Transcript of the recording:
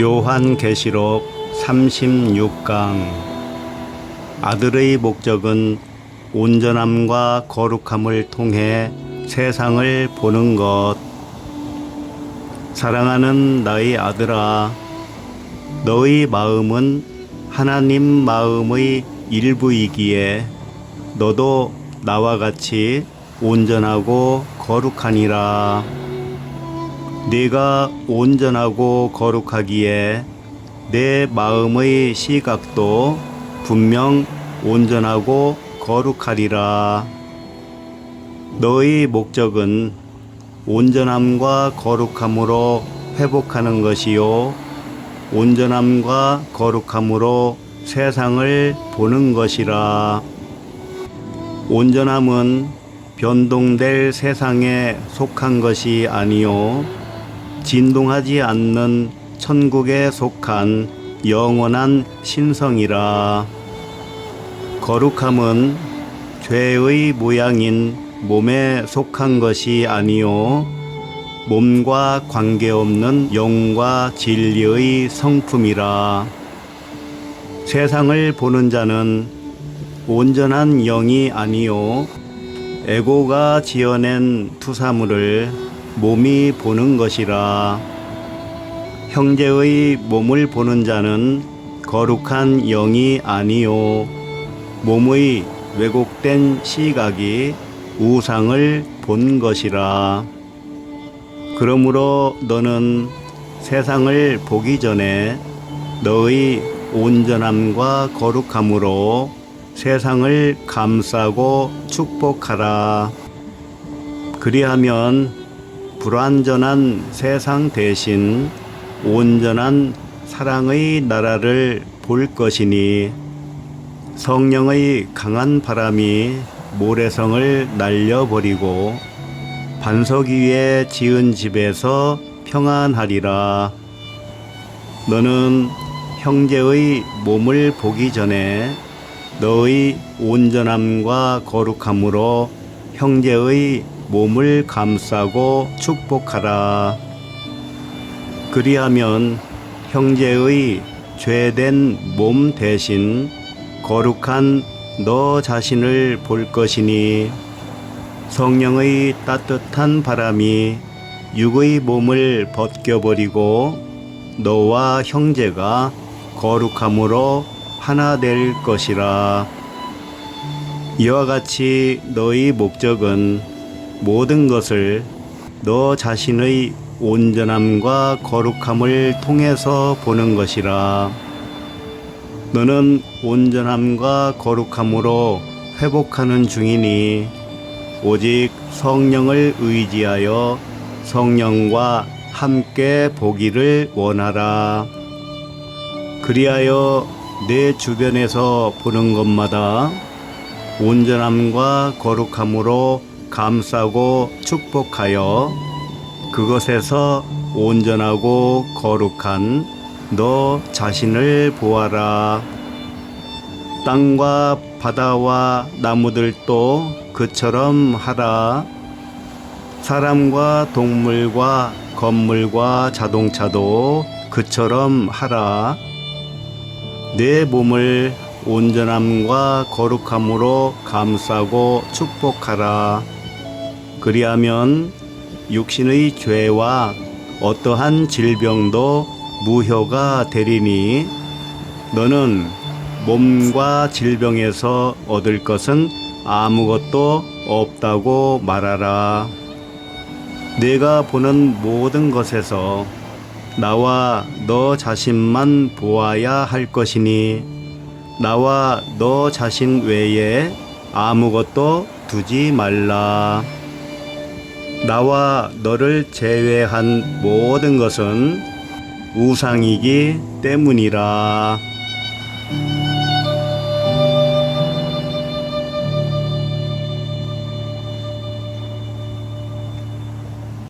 요한계시록 36강. 아들의 목적은 온전함과 거룩함을 통해 세상을 보는 것. 사랑하는 나의 아들아 너의 마음은 하나님 마음의 일부이기에 너도 나와 같이 온전하고 거룩하니라 네가 온전하고 거룩하기에 내 마음의 시각도 분명 온전하고 거룩하리라. 너의 목적은 온전함과 거룩함으로 회복하는 것이요. 온전함과 거룩함으로 세상을 보는 것이라. 온전함은 변동될 세상에 속한 것이 아니요. 진동하지 않는 천국에 속한 영원한 신성이라. 거룩함은 죄의 모양인 몸에 속한 것이 아니요. 몸과 관계없는 영과 진리의 성품이라. 세상을 보는 자는 온전한 영이 아니요. 에고가 지어낸 투사물을 몸이 보는 것이라. 형제의 몸을 보는 자는 거룩한 영이 아니요. 몸의 왜곡된 시각이 우상을 본 것이라. 그러므로 너는 세상을 보기 전에 너의 온전함과 거룩함으로 세상을 감싸고 축복하라. 그리하면 불완전한 세상 대신 온전한 사랑의 나라를 볼 것이니 성령의 강한 바람이 모래성을 날려버리고 반석 위에 지은 집에서 평안하리라. 너는 형제의 몸을 보기 전에 너의 온전함과 거룩함으로 형제의 몸을 감싸고 축복하라. 그리하면 형제의 죄된 몸 대신 거룩한 너 자신을 볼 것이니 성령의 따뜻한 바람이 육의 몸을 벗겨버리고 너와 형제가 거룩함으로 하나 될 것이라. 이와 같이 너의 목적은 모든 것을 너 자신의 온전함과 거룩함을 통해서 보는 것이라. 너는 온전함과 거룩함으로 회복하는 중이니 오직 성령을 의지하여 성령과 함께 보기를 원하라. 그리하여 내 주변에서 보는 것마다 온전함과 거룩함으로 감싸고 축복하여 그것에서 온전하고 거룩한 너 자신을 보아라. 땅과 바다와 나무들도 그처럼 하라. 사람과 동물과 건물과 자동차도 그처럼 하라. 내 몸을 온전함과 거룩함으로 감싸고 축복하라. 그리하면 육신의 죄와 어떠한 질병도 무효가 되리니 너는 몸과 질병에서 얻을 것은 아무것도 없다고 말하라. 내가 보는 모든 것에서 나와 너 자신만 보아야 할 것이니 나와 너 자신 외에 아무것도 두지 말라. 나와 너를 제외한 모든 것은 우상이기 때문이라.